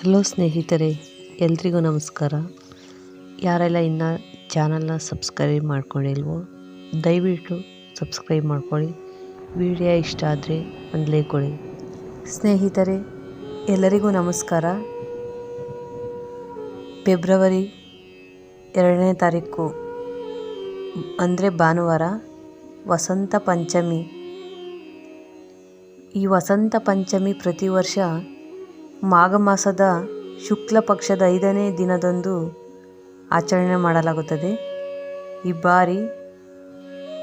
Hello ಸ್ನೇಹಿತರೆ, ಎಲ್ರಿಗೂ ನಮಸ್ಕಾರ. ಯಾರೆಲ್ಲ ಇನ್ನೂ ಚಾನಲ್ನ ಸಬ್ಸ್ಕ್ರೈಬ್ ಮಾಡ್ಕೊಂಡಿಲ್ವೋ, ದಯವಿಟ್ಟು ಸಬ್ಸ್ಕ್ರೈಬ್ ಮಾಡ್ಕೊಳ್ಳಿ. ವಿಡಿಯೋ ಇಷ್ಟ ಆದರೆ ಒಂದು ಲೈಕ್ ಕೊಡಿ. ಸ್ನೇಹಿತರೆ, ಎಲ್ಲರಿಗೂ ನಮಸ್ಕಾರ. ಫೆಬ್ರವರಿ ಎರಡನೇ ತಾರೀಕು, ಅಂದರೆ ಭಾನುವಾರ, ವಸಂತ ಪಂಚಮಿ. ಈ ವಸಂತ ಪಂಚಮಿ ಪ್ರತಿ ವರ್ಷ ಮಾಘ ಮಾಸದ ಶುಕ್ಲ ಪಕ್ಷದ ಐದನೇ ದಿನದಂದು ಆಚರಣೆ ಮಾಡಲಾಗುತ್ತದೆ. ಈ ಬಾರಿ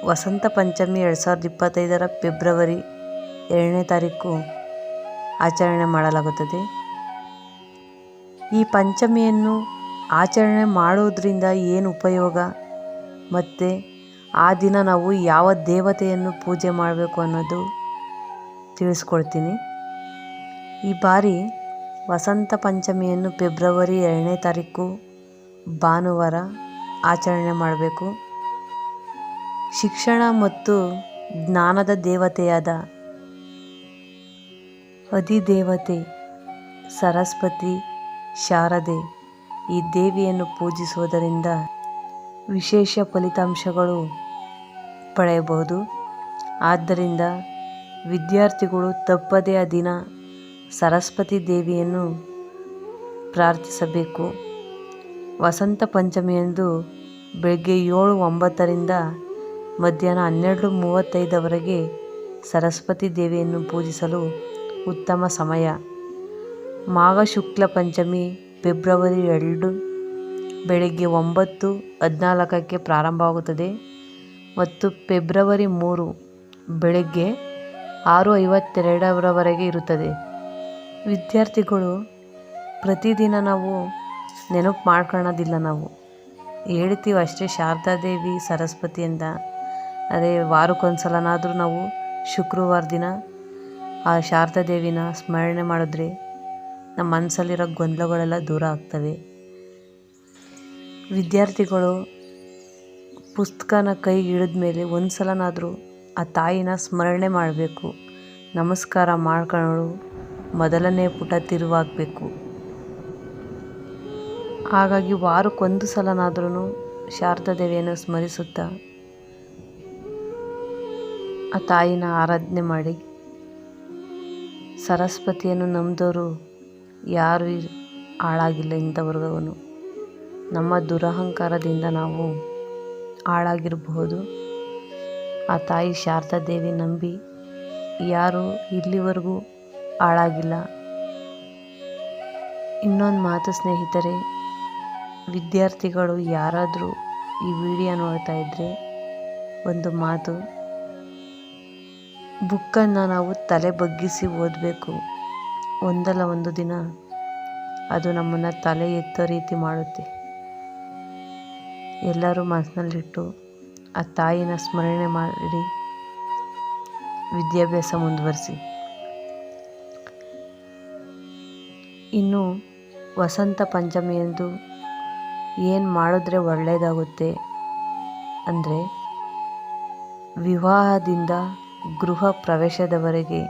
ವಸಂತ ಪಂಚಮಿ ಎರಡು ಸಾವಿರದ ಇಪ್ಪತ್ತೈದರ ಫೆಬ್ರವರಿ ಎರಡನೇ ತಾರೀಕು ಆಚರಣೆ ಮಾಡಲಾಗುತ್ತದೆ. ಈ ಪಂಚಮಿಯನ್ನು ಆಚರಣೆ ಮಾಡುವುದರಿಂದ ಏನು ಉಪಯೋಗ? ಮತ್ತು ಆ ದಿನ ನಾವು ಯಾವ ದೇವತೆಯನ್ನು ಪೂಜೆ ಮಾಡಬೇಕು ಅನ್ನೋದು ತಿಳಿಸ್ಕೊಳ್ತೀನಿ ಈ ಬಾರಿ ವಸಂತ ಪಂಚಮಿಯನ್ನು ಫೆಬ್ರವರಿ ಎರಡನೇ ತಾರೀಕು ಭಾನುವಾರ ಆಚರಣೆ ಮಾಡಬೇಕು. ಶಿಕ್ಷಣ ಮತ್ತು ಜ್ಞಾನದ ದೇವತೆಯಾದ ಅಧಿದೇವತೆ ಸರಸ್ವತಿ ಶಾರದೆ ಈ ದೇವಿಯನ್ನು ಪೂಜಿಸುವುದರಿಂದ ವಿಶೇಷ ಫಲಿತಾಂಶಗಳು ಪಡೆಯಬಹುದು. ಆದ್ದರಿಂದ ವಿದ್ಯಾರ್ಥಿಗಳು ತಪ್ಪದೇ ಆ ದಿನ ಸರಸ್ವತಿ ದೇವಿಯನ್ನು ಪ್ರಾರ್ಥಿಸಬೇಕು. ವಸಂತ ಪಂಚಮಿಯಂದು ಬೆಳಗ್ಗೆ ಏಳು ಒಂಬತ್ತರಿಂದ ಮಧ್ಯಾಹ್ನ ಹನ್ನೆರಡು ಮೂವತ್ತೈದವರೆಗೆ ಸರಸ್ವತಿ ದೇವಿಯನ್ನು ಪೂಜಿಸಲು ಉತ್ತಮ ಸಮಯ. ಮಾಘ ಶುಕ್ಲ ಪಂಚಮಿ ಫೆಬ್ರವರಿ ಎರಡು ಬೆಳಗ್ಗೆ ಒಂಬತ್ತು ಹದಿನಾಲ್ಕಕ್ಕೆ ಪ್ರಾರಂಭವಾಗುತ್ತದೆ ಮತ್ತು ಫೆಬ್ರವರಿ ಮೂರು ಬೆಳಗ್ಗೆ ಆರು ಐವತ್ತೆರಡರವರೆಗೆ ಇರುತ್ತದೆ. ವಿದ್ಯಾರ್ಥಿಗಳು ಪ್ರತಿದಿನ ನಾವು ನೆನಪು ಮಾಡ್ಕೊಳ್ಳೋದಿಲ್ಲ ನಾವು. ಹೇಳ್ತೀವಿ ಅಷ್ಟೇ ಶಾರದಾದೇವಿ ಸರಸ್ವತಿ ಅಂತ ಅದೇ ವಾರಕ್ಕೊಂದ್ಸಲನಾದರೂ ನಾವು ಶುಕ್ರವಾರ ದಿನ ಆ ಶಾರದಾದೇವಿನ ಸ್ಮರಣೆ ಮಾಡಿದ್ರೆ ನಮ್ಮ ಮನಸ್ಸಲ್ಲಿರೋ ಗೊಂದಲಗಳೆಲ್ಲ ದೂರ ಆಗ್ತವೆ. ವಿದ್ಯಾರ್ಥಿಗಳು ಪುಸ್ತಕನ ಕೈ ಹಿಡಿದ ಮೇಲೆ ಒಂದು ಸಲನಾದರೂ ಆ ತಾಯಿನ ಸ್ಮರಣೆ ಮಾಡಬೇಕು. ನಮಸ್ಕಾರ ಮಾಡ್ಕೊಂಡು ಮೊದಲನೇ ಪುಟ ತಿರುವಾಗಬೇಕು. ಹಾಗಾಗಿ ವಾರಕ್ಕೊಂದು ಸಲನಾದ್ರೂ ಶಾರದಾದೇವಿಯನ್ನು ಸ್ಮರಿಸುತ್ತಾ ಆ ತಾಯಿನ ಆರಾಧನೆ ಮಾಡಿ. ಸರಸ್ವತಿಯನ್ನು ನಂಬಿದವರು ಯಾರು ಹಾಳಾಗಿಲ್ಲ ಇಂಥವರ್ಗವನು ನಮ್ಮ ದುರಹಂಕಾರದಿಂದ ನಾವು ಹಾಳಾಗಿರಬಹುದು. ಆ ತಾಯಿ ಶಾರದಾದೇವಿ ನಂಬಿ ಯಾರು ಇಲ್ಲಿವರೆಗೂ ಹಾಳಾಗಿಲ್ಲ. ಇನ್ನೊಂದು ಮಾತು ಸ್ನೇಹಿತರೆ, ವಿದ್ಯಾರ್ಥಿಗಳು ಯಾರಾದರೂ ಈ ವಿಡಿಯೋ ನೋಡ್ತಾ ಇದ್ದರೆ ಒಂದು ಮಾತು. ಬುಕ್ಕನ್ನು ನಾವು ತಲೆ ಬಗ್ಗಿಸಿ ಓದಬೇಕು. ಒಂದಲ್ಲ ಒಂದು ದಿನ ಅದು ನಮ್ಮನ್ನು ತಲೆ ಎತ್ತೋ ರೀತಿ ಮಾಡುತ್ತೆ. ಎಲ್ಲರೂ ಮನಸ್ಸಿನಲ್ಲಿಟ್ಟು ಆ ತಾಯಿನ ಸ್ಮರಣೆ ಮಾಡಿ ವಿದ್ಯಾಭ್ಯಾಸ ಮುಂದುವರಿಸಿ. ಇನ್ನು ವಸಂತ ಪಂಚಮಿಯಂದು ಏನು ಮಾಡಿದ್ರೆ ಒಳ್ಳೆಯದಾಗುತ್ತೆ ಅಂದರೆ ವಿವಾಹದಿಂದ ಗೃಹ ಪ್ರವೇಶದವರೆಗೆ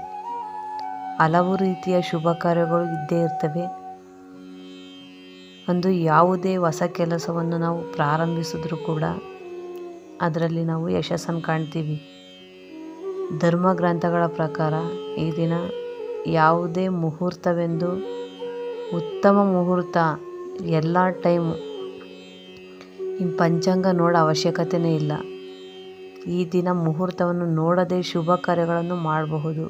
ಹಲವು ರೀತಿಯ ಶುಭ ಕಾರ್ಯಗಳು ಇದ್ದೇ ಇರ್ತವೆ. ಒಂದು ಯಾವುದೇ ಹೊಸ ಕೆಲಸವನ್ನು ನಾವು ಪ್ರಾರಂಭಿಸಿದ್ರೂ ಕೂಡ ಅದರಲ್ಲಿ ನಾವು ಯಶಸ್ಸನ್ನು ಕಾಣ್ತೀವಿ. ಧರ್ಮ ಗ್ರಂಥಗಳ ಪ್ರಕಾರ ಈ ದಿನ ಯಾವುದೇ ಮುಹೂರ್ತವೆಂದು ಉತ್ತಮ ಮುಹೂರ್ತ ಎಲ್ಲ ಟೈಮು. ಇನ್ನು ಪಂಚಾಂಗ ನೋಡೋ ಅವಶ್ಯಕತೆಯೇ ಇಲ್ಲ. ಈ ದಿನ ಮುಹೂರ್ತವನ್ನು ನೋಡದೆ ಶುಭ ಕಾರ್ಯಗಳನ್ನು ಮಾಡಬಹುದು.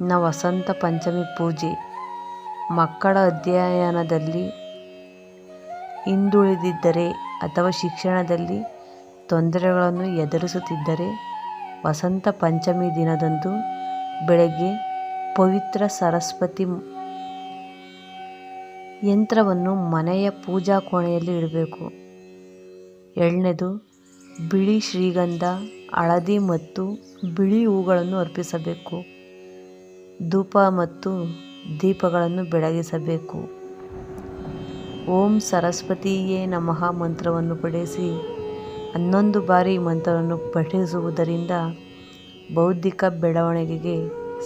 ಇನ್ನು ವಸಂತ ಪಂಚಮಿ ಪೂಜೆ. ಮಕ್ಕಳ ಅಧ್ಯಯನದಲ್ಲಿ ಹಿಂದುಳಿದಿದ್ದರೆ ಅಥವಾ ಶಿಕ್ಷಣದಲ್ಲಿ ತೊಂದರೆಗಳನ್ನು ಎದುರಿಸುತ್ತಿದ್ದರೆ ವಸಂತ ಪಂಚಮಿ ದಿನದಂದು ಬೆಳಗ್ಗೆ ಪವಿತ್ರ ಸರಸ್ವತಿ ಯಂತ್ರವನ್ನು ಮನೆಯ ಪೂಜಾ ಕೋಣೆಯಲ್ಲಿ ಇಡಬೇಕು. ಎರಡನೇದು ಬಿಳಿ ಶ್ರೀಗಂಧ, ಹಳದಿ ಮತ್ತು ಬಿಳಿ ಹೂಗಳನ್ನು ಅರ್ಪಿಸಬೇಕು. ಧೂಪ ಮತ್ತು ದೀಪಗಳನ್ನು ಬೆಳಗಿಸಬೇಕು. ಓಂ ಸರಸ್ವತಿಯೇ ನಮಃ ಮಂತ್ರವನ್ನು ಪಠಿಸಿ, ಹನ್ನೊಂದು ಬಾರಿ ಮಂತ್ರವನ್ನು ಪಠಿಸುವುದರಿಂದ ಬೌದ್ಧಿಕ ಬೆಳವಣಿಗೆಗೆ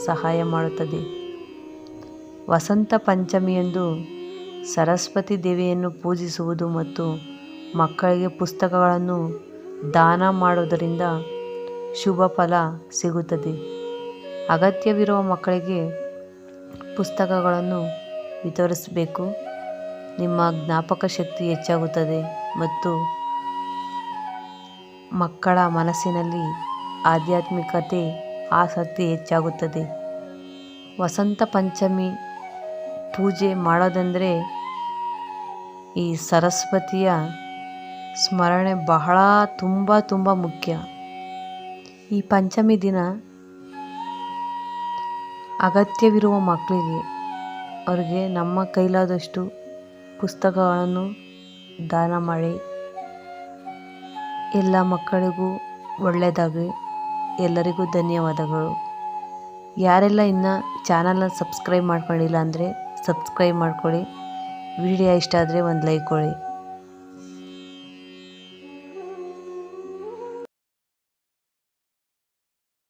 ಸಹಾಯ ಮಾಡುತ್ತದೆ. ವಸಂತ ಪಂಚಮಿಯಂದು ಸರಸ್ವತಿ ದೇವಿಯನ್ನು ಪೂಜಿಸುವುದು ಮತ್ತು ಮಕ್ಕಳಿಗೆ ಪುಸ್ತಕಗಳನ್ನು ದಾನ ಮಾಡುವುದರಿಂದ ಶುಭ ಫಲ ಸಿಗುತ್ತದೆ. ಅಗತ್ಯವಿರುವ ಮಕ್ಕಳಿಗೆ ಪುಸ್ತಕಗಳನ್ನು ವಿತರಿಸಬೇಕು. ನಿಮ್ಮ ಜ್ಞಾಪಕ ಶಕ್ತಿ ಹೆಚ್ಚಾಗುತ್ತದೆ ಮತ್ತು ಮಕ್ಕಳ ಮನಸ್ಸಿನಲ್ಲಿ ಆಧ್ಯಾತ್ಮಿಕತೆ, ಆಸಕ್ತಿ ಹೆಚ್ಚಾಗುತ್ತದೆ. ವಸಂತ ಪಂಚಮಿ ಪೂಜೆ ಮಾಡೋದಂದರೆ ಈ ಸರಸ್ವತಿಯ ಸ್ಮರಣೆ ಬಹಳ ತುಂಬ ತುಂಬ ಮುಖ್ಯ. ಈ ಪಂಚಮಿ ದಿನ ಅಗತ್ಯವಿರುವ ಮಕ್ಕಳಿಗೆ ಅವರಿಗೆ ನಮ್ಮ ಕೈಲಾದಷ್ಟು ಪುಸ್ತಕಗಳನ್ನು ದಾನ ಮಾಡಿ. ಎಲ್ಲ ಮಕ್ಕಳಿಗೂ ಒಳ್ಳೆಯದಾಗಲಿ ಎಲ್ಲರಿಗೂ ಧನ್ಯವಾದಗಳು. ಯಾರೆಲ್ಲ ಇನ್ನು ಚಾನಲ್ನ ಸಬ್ಸ್ಕ್ರೈಬ್ ಮಾಡ್ಕೊಂಡಿಲ್ಲ ಅಂದರೆ ಸಬ್ಸ್ಕ್ರೈಬ್ ಮಾಡ್ಕೊಳ್ಳಿ. ವಿಡಿಯೋ ಇಷ್ಟ ಆದರೆ ಒಂದು ಲೈಕ್ ಕೊಡಿ.